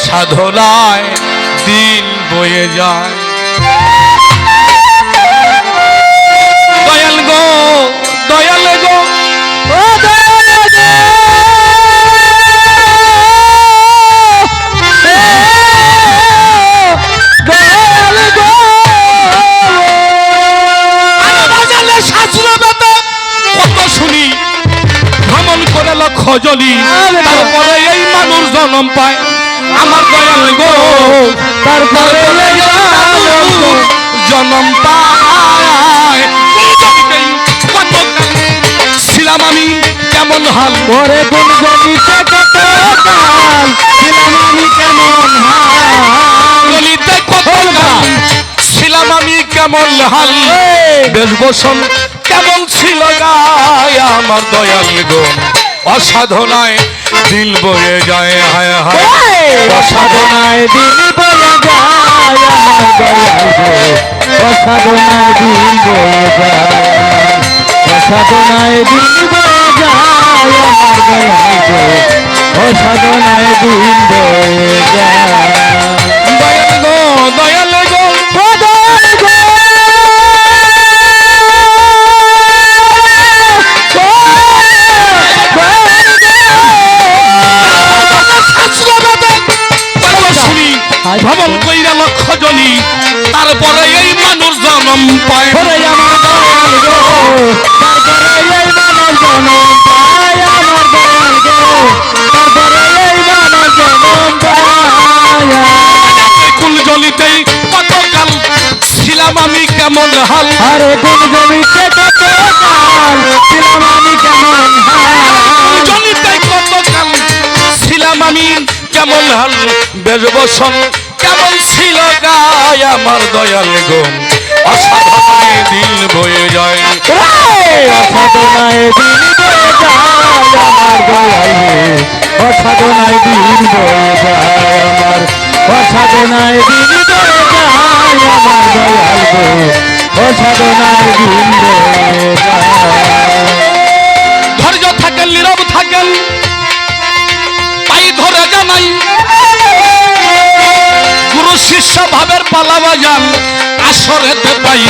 অসাধনায় দিন বয়ে যায়। দয়াল গো দয়াল গো। ও দয়াল গো। দয়াল গো। আরে বাজালে শাশুড়া বেটা কত শুনি ভ্রমণ করে লক্ষ জলি আরে বাবা। তারপরে এই মানুষ জন্ম পায়। আমার দয়াল গো তারপরে জন্ম পায় ছিলাম আমি কেমন হাল? ওরে গুন জমিতে কত কাল ছিলাম আমি কেমন হাল? গলিতে কত কাল ছিলাম আমি কেমন হাল? বেশ বসন কেমন ছিল গায় আমার দয়াল গো। অসাধনায় দিল বয়ে যায় হায় হায়। অসাধনায় দিন বলা যায় আমার দয়াল সাধনায় দিন বলা যায় সাধনায় দিন বলা যায় আমার দয়াল সাধনায় দিন বলা যায় দয়াল ভ্রমণ কইরা লক্ষ জনি তারপরে এই মানুষ জন্ম পায়। ওরে আমার দয়াল গো তারপরে এই মানব জনম পায় আমার দয়াল গো তারপরে এই মানব জনম পায়। কুল জলিতেই কত কাল ছিলাম আমি কেমন হাল? আরে কোন জমিতে কত কাল ছিলাম আমি কেমন হাল? জলিতে কত কাল ছিলাম আমি কেমন হাল? বেশ বসন আমার দয়াল দিন বয়ে যায়। অসাধনায় দিন বয়ে যায় আমার দয়াল অসাধনায় দিন বয়ে যায় আমার অসাধনায় দিন বয়ে যায় আমার দয়াল গো। অসাধনায় দিন বয়ে যায়। ধৈর্য থাকেন নীরব গুরু শিষ্য ভাবের পালা বাজান আসরেতে পাই।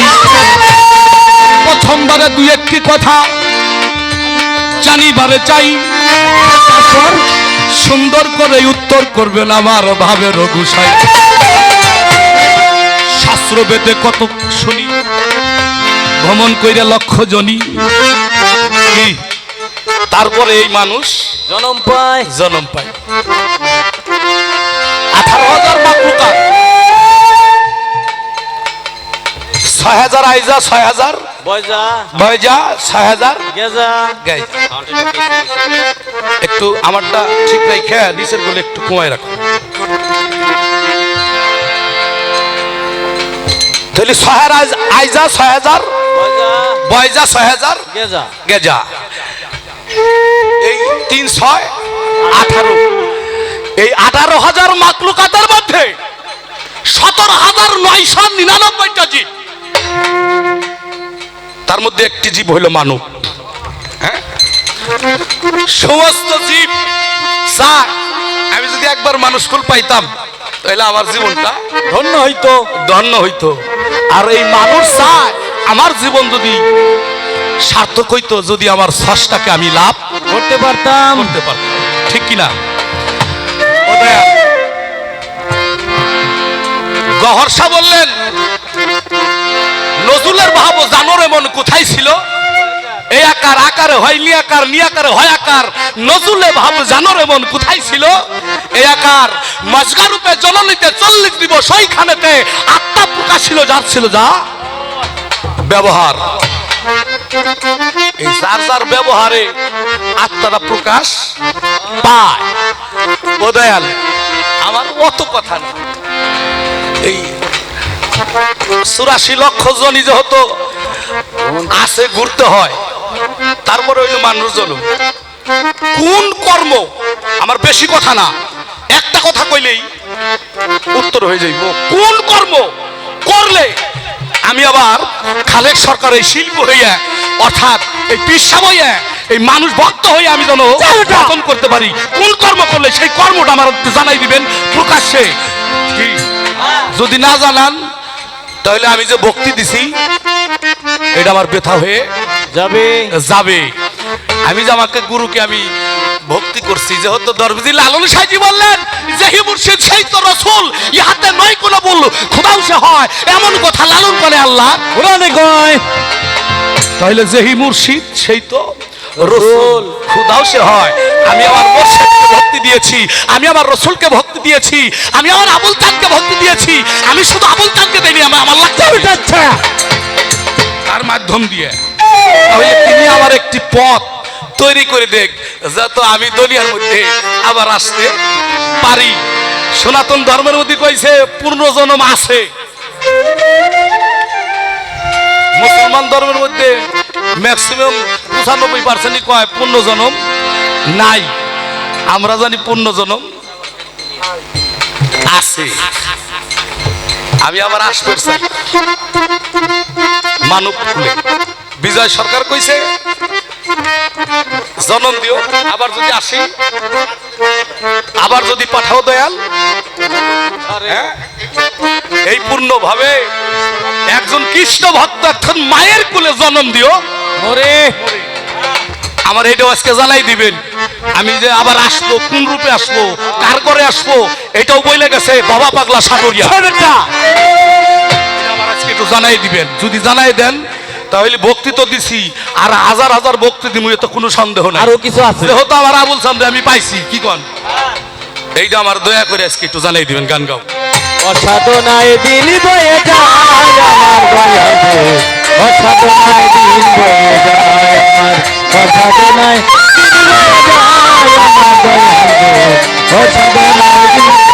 প্রথমবারে দুই একটি কথা জানিবারে চাই। তারপর সুন্দর করে উত্তর করবেন আমার ভাবের গুসাই শাস্ত্র বেদে কত শুনি ভ্রমণ কইরে লক্ষ জনী। তারপরে এই মানুষ জনম পায়। জনম পায়। আঠারো হাজার মাকলুকা ছয় হাজার আইজা ছয় হাজার বয়জা বয়জা ছয় হাজার একটু আমারটা ঠিক রেখে নিচেরগুলো একটু কমায় রাখো। তাহলে ছয় হাজার আইজা ছয় হাজার বয়জা ছয় হাজার গেজা। গেজা। এই তিন ছয় আঠারো। এই আঠারো হাজার মাকলুকাতের মধ্যে সতেরো হাজার নয়শো নিরানব্বইটা জীব তার মধ্যে একটি জীব হইল মানব হ্যাঁ? সমস্ত জীব। স্যার আমি যদি একবার মানুষ কুল পাইতাম তাহলে আমার জীবনটা ধন্য হইতো। ধন্য হইতো। আর এই মানুষ চায় আমার জীবন যদি সার্থক হইতো যদি আমার শ্বাসটাকে আমি লাভ করতে পারতাম। করতে পারতাম। ঠিক কিনা। গহর্ষা বললেন নজরুলের ভাব জানোর এমন কোথায় ছিল? এই আকার, আকারে হয় নিয়াকার নিয়াকারে হয় আকার। নজরুলে ভাব জানোর এমন কোথায় ছিল? এই আকার মজগা রূপে জননীতে চল্লিশ দিবস ওইখানেতে আত্মা প্রকাশ ছিল যার ছিল যা? ব্যবহার। এই যার যার ব্যবহারে আত্মারা প্রকাশ পায়। ও দয়াল, আমার অত কথা না এই চুরাশি লক্ষ জনই যেহেতু আছে ঘুরতে হয় তারপরে হইল মানুষ জন কোন কর্ম? আমার বেশি কথা না। একটা কথা কইলেই উত্তর হয়ে যাইব। কোন কর্ম? করলে আমি আবার খালেক সরকার এই শিল্প হইয়া অর্থাৎ এই পিসা হইয়া এই মানুষ ভক্ত হয়ে আমি যেন শাসন করতে পারি। কোন কর্ম করলে সেই কর্মটা আমার জানাই দিবেন প্রকাশ্যে। কি? যদি না জানান তাহলে আমি যে ভক্তি দিছি এটা আমার ব্যথা হয়ে যাবে। যাবে। আমি যে আমাকে গুরুকে আমি ভক্তি করছি যেহেতু দরবেজি লালন সাহেজি বললেন যে হি মুর্শিদ সেই তো রসুল ইহাতে নয় কোনো বল খোদাও সে হয় এমন কথা লালন করে আল্লাহ। কোরআনে কয় তাহলে যেহি মুর্শিদ সেই তো রসুল খুদাও সে হয়। আমি আমার মুর্শিদকে ভক্তি দিয়েছি আমি আমার রসুলকে ভক্তি দিয়েছি আমি আমার আবুল চাঁদকে ভক্তি দিয়েছি আমি শুধু আবুল চাঁদকে দেইনি আমার আমার লাগছে আচ্ছা। তার মাধ্যম দিয়ে। তাহলে তিনি আমার একটি পথ তৈরি করে দেখ যত আমি দুনিয়ার মধ্যে আবার আসতে পারি। সনাতন ধর্মের মধ্যে কইছে পূর্ণ পূর্ণজন্ম আছে। মুসলমান ধর্মের মধ্যে ম্যাক্সিমাম পঁচানব্বই পার্সেন্টই কয় পূর্ণজন্ম নাই। আমরা জানি পূর্ণজন্ম আছে। আমি আবার আসতে চাই মানব বিজয় সরকার কইছে জনম দিও আবার যদি আসি আবার যদি পাঠাও দয়াল। হ্যাঁ? এই পূর্ণ ভাবে একজন কৃষ্ণ ভক্ত এখন মায়ের কুলে জনম দিও। ওরে। আমার এইটাও আজকে জ্বালাই দিবেন। আমি যে আবার আসব কোন রূপে আসব কার করে আসব এটাও বইলে গেছে বাবা পাগলা সাগরিয়া। আমার আজকে একটু জানাই দিবেন। যদি জানাই দেন তাহলে ভক্তি তো দিছি। আর হাজার হাজার ভক্তি দিমু এতে কোনো সন্দেহ নাই। আরও কিছু আছে? যেহেতু আমার আবুল সামনে আমি পাইছি কি কন? এইটা আমার দয়া করে আজকে একটু জানাই দিবেন গান গাও। অসাধনায় দিন বয়ে যায় আমার অসাধনায় দিন বয়ে যায়। আমার অসাধনায় দিন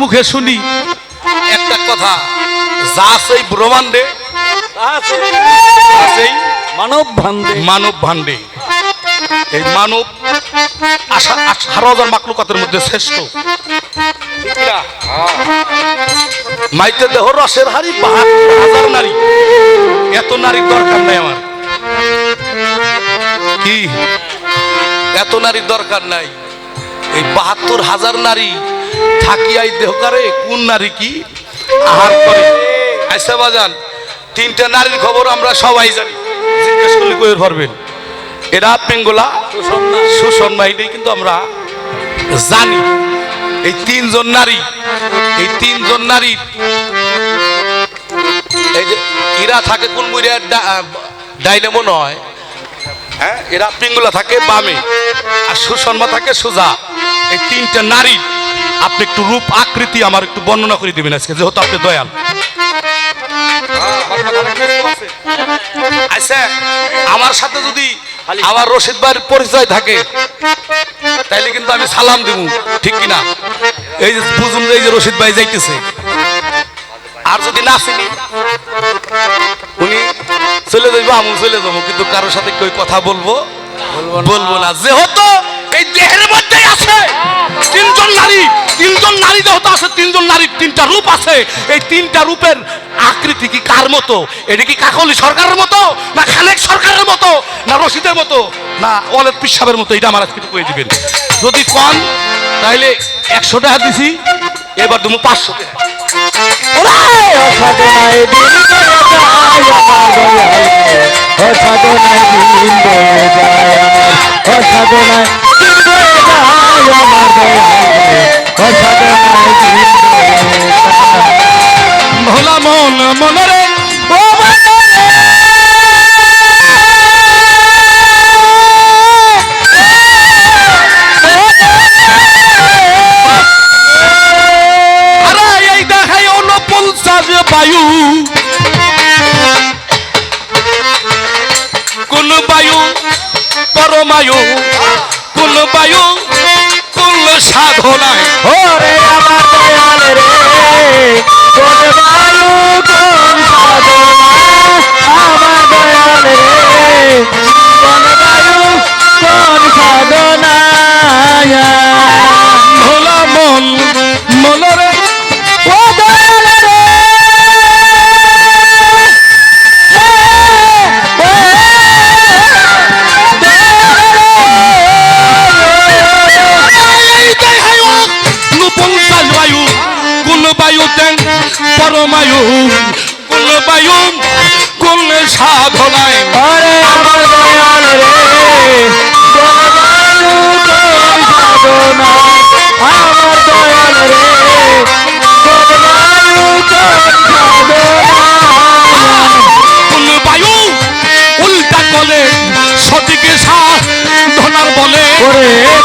মুখে শুনি। একটা কথা যা সেই ব্রহ্মাণ্ডে সেই মানব ভান্দে মানব ভাণ্ডে। এই মানব আশা আঠারো হাজার মাকলুকাতের মধ্যে শ্রেষ্ঠ। মাইতে দেহ রসের হাড়ি বাহাত্তর হাজার নারী। এত নারীর দরকার নাই আমার। কি? এত নারীর দরকার নাই। এই বাহাত্তর হাজার নারী থাকিয়াই দেহকারে কোন নারী কি আহার করে? আইসা বাজান, তিনটা নারীর খবর আমরা সবাই জানি। জিজ্ঞেস করলে কই পারবেন এরা পেঙ্গোলা, সুষম বাহিনী কিন্তু আমরা জানি। এই তিনজন নারী, এই তিনজন নারী, এই যে ইরা থাকে কোন মুড়িয়া ডাইনামো নয়। হ্যাঁ এরা পিঙ্গুলা থাকে বামে, আর সুষমা থাকে সোজা। এই তিনটা নারী আপনি একটু রূপ আকৃতি আমার একটু বর্ণনা করে দিবেন আজকে, যেহেতু আপনি দয়াল। আচ্ছা আমার সাথে যদি আমার রশিদ ভাইয়ের পরিচয় থাকে, তাইলে কিন্তু আমি সালাম দেবো, ঠিক কিনা? এই যে বুঝুন এই যে রশিদ ভাই যাইতেছে। আর যদি না চিনি, উনি চলে যাইবো আমি চলে যাব, কিন্তু কারোর সাথে কই কথা বলব বলব না। যেহেতু এই দেহের মধ্যেই আছে তিনজন নারী তিনজন নারী যেহেতু আছে তিনজন নারীর তিনটা রূপ আছে এই তিনটা রূপের আকৃতি কি কার মতো এটা কি কাকলি সরকারের মতো না খালেক সরকারের মতো না রশিদের মতো না অলেদ পিসাবের মতো এটা আমার আজকে কয়ে দিবেন যদি কম তাহলে একশো টাকা দিছি এবার তুমি পাঁচশো টাকা ভোলা মন মনরে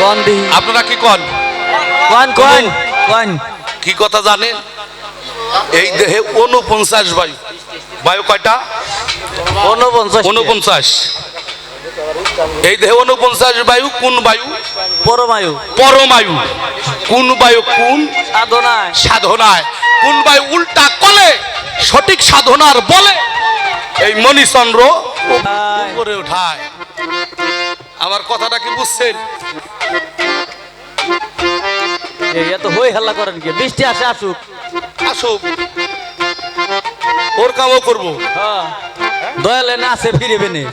কোন দি? আপনারা কি কন? কোন কোন? কোন? কি কথা জানেন এই দেহে উনপঞ্চাশ বায়ু বায়ু কয়টা? ঊনপঞ্চাশ উনপঞ্চাশ এই দেহে উনপঞ্চাশ বায়ু কোন বায়ু? পরমায়ু। পরমায়ু। কোন বায়ু কোন? সাধনায়। সাধনায়। কোন বায়ু উল্টা কলে সঠিক সাধনার বলে। এই মণিচন্দ্র উপরে উঠায়। আমার কথাটা কি বুঝছেন? এত হই হাল্লা করেন কি বৃষ্টি আসে আসুক। আসুক। ওর কামও করব। হ্যাঁ। দয়ালে না আসে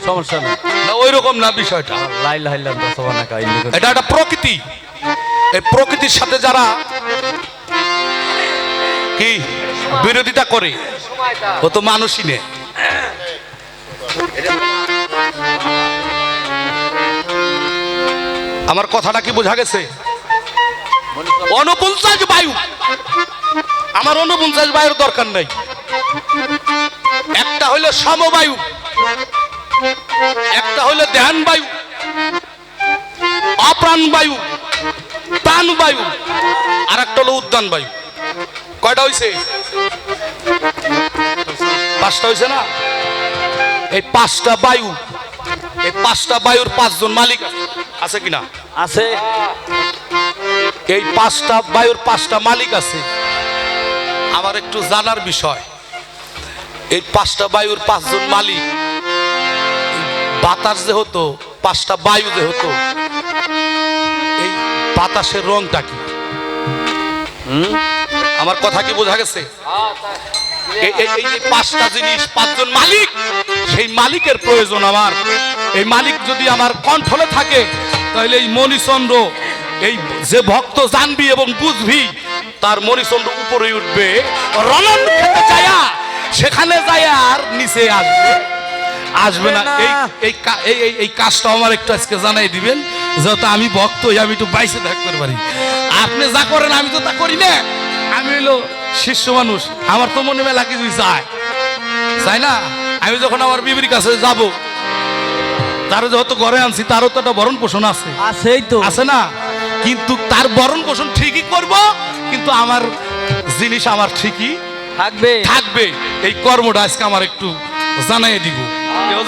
সমস্যা নেই। না ওই রকম না বিষয়টা। লাইল সবার এটা একটা প্রকৃতি। এই প্রকৃতির সাথে যারা কি বিরোধিতা করে ও তো মানুষই নে। আমার কথাটা কি বোঝা গেছে? অনপঞ্চাশ বায়ু। আমার অনপঞ্চাশ বায়ুর দরকার নাই। একটা হইল সমবায়ু, একটা হইল ধ্যান বায়ু, অপ্রাণ বায়ু, প্রাণ বায়ু আর একটা হলো উদ্যান বায়ু। কয়টা হয়েছে পাঁচটা হয়েছে না? এই পাঁচটা বায়ু, এই পাঁচটা বায়ুর পাঁচজন মালিক। আছে কিনা? আছে। এই পাঁচটা বায়ুর পাঁচটা মালিক আছে। আমার একটু জানার বিষয়। এই পাঁচটা বায়ুর পাঁচজন মালিক, বাতাস যে হতো পাঁচটা বায়ু যে হতো এই বাতাসের রংটা কি? আমার কথা কি বোঝা গেছে? এই- যে পাঁচটা জিনিস, পাঁচজন মালিক, সেই মালিকের প্রয়োজন আমার। এই মালিক যদি আমার কণ্ঠলে থাকে তাহলে এই মণিচন্দ্র এই যে ভক্ত জানবি এবং বুঝবি তার মণিচন্দ্র উপরে উঠবে রণন খেতে যায়া সেখানে যায় আর নিচে আসবে। আসবে না এই এই এই কাজটা আমার একটু আজকে জানাই দিবেন যেহেতু আমি ভক্ত আমি একটু বাইসে থাকতে পারি। আপনি যা করেন আমি তো তা করি না। আমি হইল শিষ্য মানুষ আমার তো মনে মেলা কিছু চায় চাই না? আমি যখন আমার বিবির কাছে যাব তারও যেহেতু ঘরে আনছি তারও তো একটা ভরণ পোষণ আছে। আছেই তো। আছে না? কিন্তু তার ভরণ পোষণ ঠিকই করব কিন্তু আমার জিনিস আমার ঠিকই থাকবে। থাকবে। এই কর্মটা আজকে আমার একটু জানাই দিব।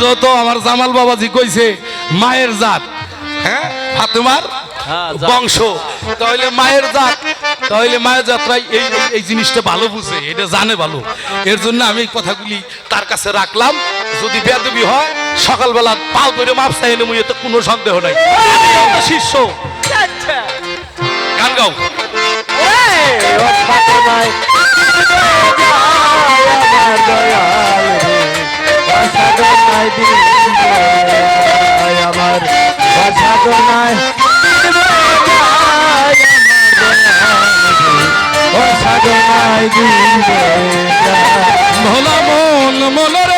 যেহেতু আমার জামাল বাবাজি কইছে মায়ের জাত হ্যাঁ? ফাতেমার হ্যাঁ, বংশ। তাহলে মায়ের জাত তাহলে মায়ের যাত্রায় এই এই- এই জিনিসটা ভালো বুঝে এটা জানে ভালো। এর জন্য আমি এই কথাগুলি তার কাছে রাখলাম। যদি বেদবি হয় সকালবেলা পাল করে মাপ চাই মুই এতে কোনো সন্দেহ নাই। শিষ্য। গান গাও। আমার ভোলা মন মনরে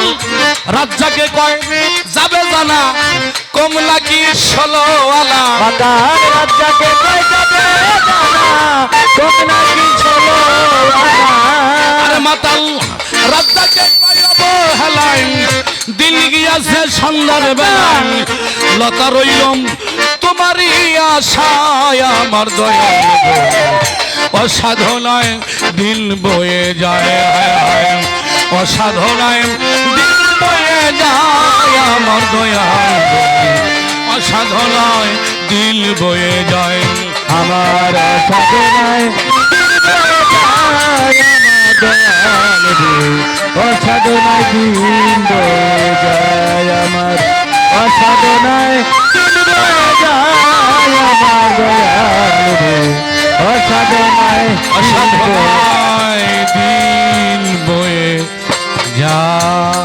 মাতাল রাজ্জাকে কয় যাবে জানা কমলা কি ষোলো আলা রাজ্জাকে যাবে জানা কি ছিল আরে মাতাল রাজ্জাকে কয় অবহেলায় দিন গিয়াছে সন্ধ্যার বেলায়। লতা রইলম তোমারই আশায় আমার দয়া অসাধনায় অসাধনায় দিন বয়ে যায় আমার দয়াল অসাধনায় দিল বয়ে যায় আমার অসাধনায়। অসাধনায় দিন বয়ে যায় আমার অসাধনায় দিন বয়ে যায় আমার দয়াল অসাধনায় অসাধনায় 家。